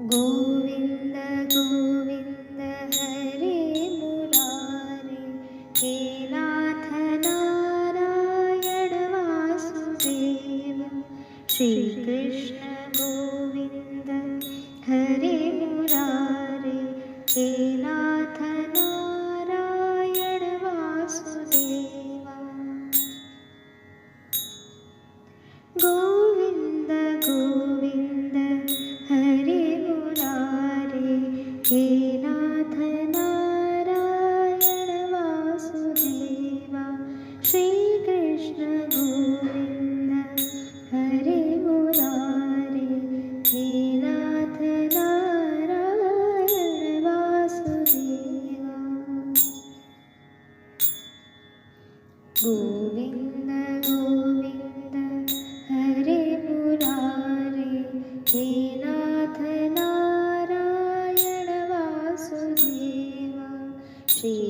गोविन्द गोविन्द हरे मुरारे हे नाथ नारायण वासुदेव श्रीकृष्ण गोविन्द गोविन्द हरे मुरारे हे नाथ नारायण वासुदेवा श्रीकृष्ण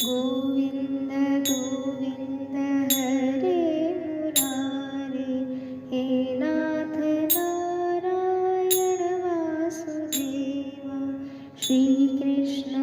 गोविन्द गोविन्द हरे मुरारे हे नाथ नारायण वासुदेव श्रीकृष्ण